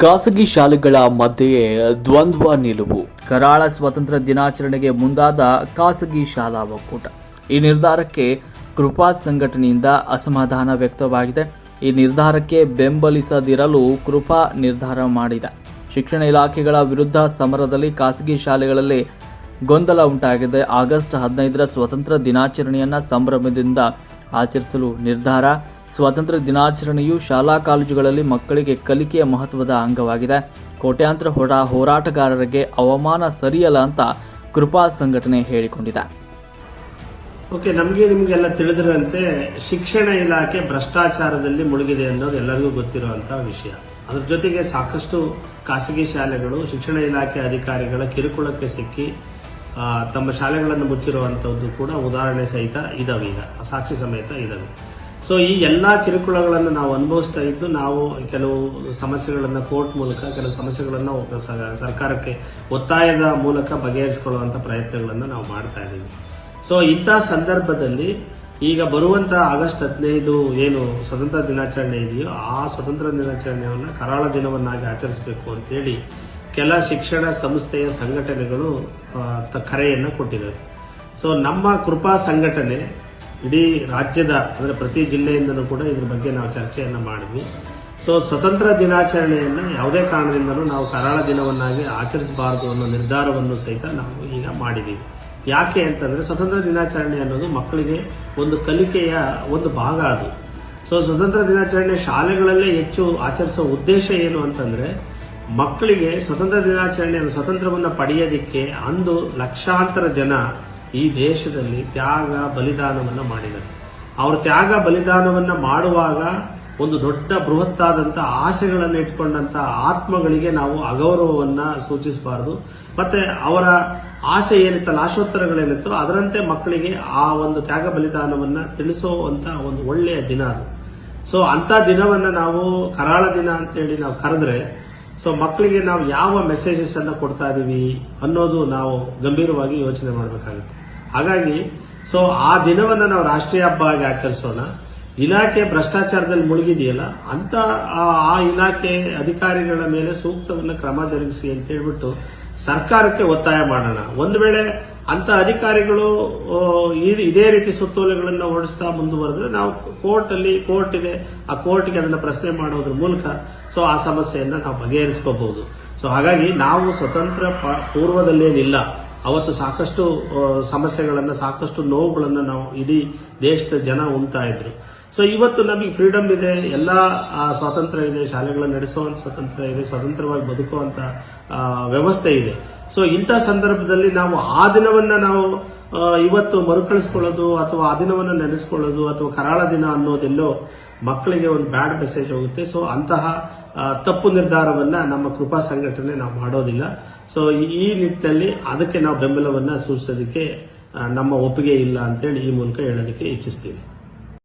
ಖಾಸಗಿ ಶಾಲೆಗಳ ಮಧ್ಯೆ ದ್ವಂದ್ವ ನಿಲುವು. ಕರಾಳ ಸ್ವಾತಂತ್ರ್ಯ ದಿನಾಚರಣೆಗೆ ಮುಂದಾದ ಖಾಸಗಿ ಶಾಲಾ ಒಕ್ಕೂಟ. ಈ ನಿರ್ಧಾರಕ್ಕೆ ಕೃಪಾ ಸಂಘಟನೆಯಿಂದ ಅಸಮಾಧಾನ ವ್ಯಕ್ತವಾಗಿದೆ. ಈ ನಿರ್ಧಾರಕ್ಕೆ ಬೆಂಬಲಿಸದಿರಲು ಕೃಪಾ ನಿರ್ಧಾರ ಮಾಡಿದೆ. ಶಿಕ್ಷಣ ಇಲಾಖೆಗಳ ವಿರುದ್ಧ ಸಮರದಲ್ಲಿ ಖಾಸಗಿ ಶಾಲೆಗಳಲ್ಲಿ ಗೊಂದಲ ಉಂಟಾಗಿದೆ. ಆಗಸ್ಟ್ ಹದಿನೈದರ ಸ್ವಾತಂತ್ರ್ಯ ದಿನಾಚರಣೆಯನ್ನ ಸಂಭ್ರಮದಿಂದ ಆಚರಿಸಲು ನಿರ್ಧಾರ ಸ್ವಾತಂತ್ರ್ಯ ದಿನಾಚರಣೆಯು ಶಾಲಾ ಕಾಲೇಜುಗಳಲ್ಲಿ ಮಕ್ಕಳಿಗೆ ಕಲಿಕೆಯ ಮಹತ್ವದ ಅಂಗವಾಗಿದೆ. ಕೋಟ್ಯಾಂತರ ಹೋರಾ ಹೋರಾಟಗಾರರಿಗೆ ಅವಮಾನ ಸರಿಯಲ್ಲ ಅಂತ ಕೃಪಾ ಸಂಘಟನೆ ಹೇಳಿಕೊಂಡಿದೆ. ಓಕೆ, ನಮಗೆ ನಿಮಗೆಲ್ಲ ತಿಳಿದಿರುವಂತೆ ಶಿಕ್ಷಣ ಇಲಾಖೆ ಭ್ರಷ್ಟಾಚಾರದಲ್ಲಿ ಮುಳುಗಿದೆ ಅನ್ನೋದು ಎಲ್ಲರಿಗೂ ಗೊತ್ತಿರುವಂತಹ ವಿಷಯ. ಅದರ ಜೊತೆಗೆ ಸಾಕಷ್ಟು ಖಾಸಗಿ ಶಾಲೆಗಳು, ಶಿಕ್ಷಣ ಇಲಾಖೆ ಅಧಿಕಾರಿಗಳ ಕಿರುಕುಳಕ್ಕೆ ಸಿಕ್ಕಿ ತಮ್ಮ ಶಾಲೆಗಳನ್ನು ಮುಚ್ಚಿರುವಂಥದ್ದು ಕೂಡ ಉದಾಹರಣೆ ಸಹಿತ ಇದಾವೆ ಈಗ ಸಾಕ್ಷಿ ಸಮೇತ ಇದಾವೆ. ಸೊ ಈ ಎಲ್ಲ ಕಿರುಕುಳಗಳನ್ನು ನಾವು ಅನುಭವಿಸ್ತಾ ಇದ್ದು, ನಾವು ಕೆಲವು ಸಮಸ್ಯೆಗಳನ್ನು ಕೋರ್ಟ್ ಮೂಲಕ, ಕೆಲವು ಸಮಸ್ಯೆಗಳನ್ನು ಸರ್ಕಾರಕ್ಕೆ ಒತ್ತಾಯದ ಮೂಲಕ ಬಗೆಹರಿಸಿಕೊಳ್ಳುವಂತ ಪ್ರಯತ್ನಗಳನ್ನು ನಾವು ಮಾಡ್ತಾ ಇದ್ದೀವಿ. ಸೊ ಇಂಥ ಸಂದರ್ಭದಲ್ಲಿ ಈಗ ಬರುವಂತ ಆಗಸ್ಟ್ ಹದಿನೈದು ಏನು ಸ್ವತಂತ್ರ ದಿನಾಚರಣೆ ಇದೆಯೋ, ಆ ಸ್ವತಂತ್ರ ದಿನಾಚರಣೆಯನ್ನು ಕರಾಳ ದಿನವನ್ನಾಗಿ ಆಚರಿಸಬೇಕು ಅಂತೇಳಿ ಕೆಲ ಶಿಕ್ಷಣ ಸಂಸ್ಥೆಯ ಸಂಘಟನೆಗಳು ಕರೆಯನ್ನು ಕೊಟ್ಟಿದ್ದಾರೆ. ಸೊ ನಮ್ಮ ಕೃಪಾ ಸಂಘಟನೆ ಇಡೀ ರಾಜ್ಯದ, ಅಂದ್ರೆ ಪ್ರತಿ ಜಿಲ್ಲೆಯಿಂದಲೂ ಕೂಡ ಇದ್ರ ಬಗ್ಗೆ ನಾವು ಚರ್ಚೆಯನ್ನು ಮಾಡಿದ್ವಿ. ಸೊ ಸ್ವತಂತ್ರ ದಿನಾಚರಣೆಯನ್ನು ಯಾವುದೇ ಕಾರಣದಿಂದಲೂ ನಾವು ಕರಾಳ ದಿನವನ್ನಾಗಿ ಆಚರಿಸಬಾರದು ಅನ್ನೋ ನಿರ್ಧಾರವನ್ನು ಸಹಿತ ನಾವು ಈಗ ಮಾಡಿದ್ದೀವಿ ಯಾಕೆ ಅಂತಂದ್ರೆ ಸ್ವತಂತ್ರ ದಿನಾಚರಣೆ ಅನ್ನೋದು ಮಕ್ಕಳಿಗೆ ಒಂದು ಕಲಿಕೆಯ ಒಂದು ಭಾಗ ಅದು. ಸೊ ಸ್ವತಂತ್ರ ದಿನಾಚರಣೆ ಶಾಲೆಗಳಲ್ಲೇ ಹೆಚ್ಚು ಆಚರಿಸೋ ಉದ್ದೇಶ ಏನು ಅಂತಂದ್ರೆ ಮಕ್ಕಳಿಗೆ ಸ್ವತಂತ್ರ ದಿನಾಚರಣೆ ಸ್ವತಂತ್ರವನ್ನ ಪಡೆಯೋದಿಕ್ಕೆ ಅಂದು ಲಕ್ಷಾಂತರ ಜನ ಈ ದೇಶದಲ್ಲಿ ತ್ಯಾಗ ಬಲಿದಾನವನ್ನ ಮಾಡಿದರು. ಅವರು ತ್ಯಾಗ ಬಲಿದಾನವನ್ನ ಮಾಡುವಾಗ ಒಂದು ದೊಡ್ಡ ಬೃಹತ್ತಾದಂತ ಆಸೆಗಳನ್ನು ಇಟ್ಕೊಂಡಂತ ಆತ್ಮಗಳಿಗೆ ನಾವು ಅಗೌರವವನ್ನ ಸೂಚಿಸಬಾರದು. ಮತ್ತೆ ಅವರ ಆಸೆ ಏನಿತ್ತಲ್ಲ ಆಶೋತ್ತರಗಳೇನಿತ್ತು ಅದರಂತೆ ಮಕ್ಕಳಿಗೆ ಆ ಒಂದು ತ್ಯಾಗ ಬಲಿದಾನವನ್ನ ತಿಳಿಸೋವಂಥ ಒಂದು ಒಳ್ಳೆಯ ದಿನ ಅದು. ಸೊ ಅಂತ ದಿನವನ್ನ ನಾವು ಕರಾಳ ದಿನ ಅಂತೇಳಿ ನಾವು ಕರೆದ್ರೆ ಸೊ ಮಕ್ಕಳಿಗೆ ನಾವು ಯಾವ ಮೆಸೇಜಸ್ ಅನ್ನ ಕೊಡ್ತಾ ಇದೀವಿ ಅನ್ನೋದು ನಾವು ಗಂಭೀರವಾಗಿ ಯೋಚನೆ ಮಾಡಬೇಕಾಗುತ್ತೆ. ಹಾಗಾಗಿ ಸೊ ಆ ದಿನವನ್ನ ನಾವು ರಾಷ್ಟ್ರೀಯ ಹಬ್ಬ ಆಗಿ ಆಚರಿಸೋಣ. ಇಲಾಖೆ ಭ್ರಷ್ಟಾಚಾರದಲ್ಲಿ ಮುಳುಗಿದೆಯಲ್ಲ, ಅಂತ ಆ- ಇಲಾಖೆ ಅಧಿಕಾರಿಗಳ ಮೇಲೆ ಸೂಕ್ತವನ್ನ ಕ್ರಮ ಜರುಗಿಸಿ ಅಂತ ಹೇಳ್ಬಿಟ್ಟು ಸರ್ಕಾರಕ್ಕೆ ಒತ್ತಾಯ ಮಾಡೋಣ. ಒಂದು ವೇಳೆ ಅಂತ ಅಧಿಕಾರಿಗಳು ಇದೇ ರೀತಿ ಸುತ್ತೋಲೆಗಳನ್ನು ಹೊರಡಿಸ್ತಾ ಮುಂದುವರೆದ್ರೆ ನಾವು ಕೋರ್ಟ್ ಅಲ್ಲಿ ಕೋರ್ಟ್ ಇದೆ ಆ ಕೋರ್ಟ್ಗೆ ಅದನ್ನು ಪ್ರಶ್ನೆ ಮಾಡೋದ್ರ ಮೂಲಕ ಸೊ ಆ ಸಮಸ್ಯೆಯನ್ನು ನಾವು ಬಗೆಹರಿಸ್ಕೋಬಹುದು. ಸೊ ಹಾಗಾಗಿ ನಾವು ಸ್ವತಂತ್ರ ಪೂರ್ವದಲ್ಲೇನಿಲ್ಲ. ಅವತ್ತು ಸಾಕಷ್ಟು ಸಮಸ್ಯೆಗಳನ್ನು, ಸಾಕಷ್ಟು ನೋವುಗಳನ್ನ ನಾವು ಇಡೀ ದೇಶದ ಜನ ಉಂಟಾ ಇದ್ರು. ಸೊ ಇವತ್ತು ನಮಗೆ ಫ್ರೀಡಮ್ ಇದೆ, ಎಲ್ಲ ಸ್ವಾತಂತ್ರ್ಯ ಇದೆ, ಶಾಲೆಗಳನ್ನು ನಡೆಸುವಂತ ಸ್ವಾತಂತ್ರ್ಯ ಇದೆ, ಸ್ವತಂತ್ರವಾಗಿ ಬದುಕುವಂತ ವ್ಯವಸ್ಥೆ ಇದೆ. ಸೊ ಇಂಥ ಸಂದರ್ಭದಲ್ಲಿ ನಾವು ಆ ದಿನವನ್ನ ನಾವು ಇವತ್ತು ಮರುಕಳಿಸ್ಕೊಳ್ಳೋದು ಅಥವಾ ಆ ದಿನವನ್ನ ನೆನೆಸ್ಕೊಳ್ಳೋದು ಅಥವಾ ಕರಾಳ ದಿನ ಅನ್ನೋದೆಲ್ಲೋ ಮಕ್ಕಳಿಗೆ ಒಂದು ಬ್ಯಾಡ್ ಮೆಸೇಜ್ ಹೋಗುತ್ತೆ. ಸೊ ಅಂತಹ ತಪ್ಪು ನಿರ್ಧಾರವನ್ನ ನಮ್ಮ ಕೃಪಾ ಸಂಘಟನೆ ನಾವು ಮಾಡೋದಿಲ್ಲ. ಸೊ ಈ ನಿಟ್ಟಿನಲ್ಲಿ ಅದಕ್ಕೆ ನಾವು ಬೆಂಬಲವನ್ನ ಸೂಚಿಸೋದಕ್ಕೆ ನಮ್ಮ ಒಪ್ಪಿಗೆ ಇಲ್ಲ ಅಂತೇಳಿ ಈ ಮೂಲಕ ಹೇಳೋದಕ್ಕೆ ಇಚ್ಛಿಸ್ತೀವಿ.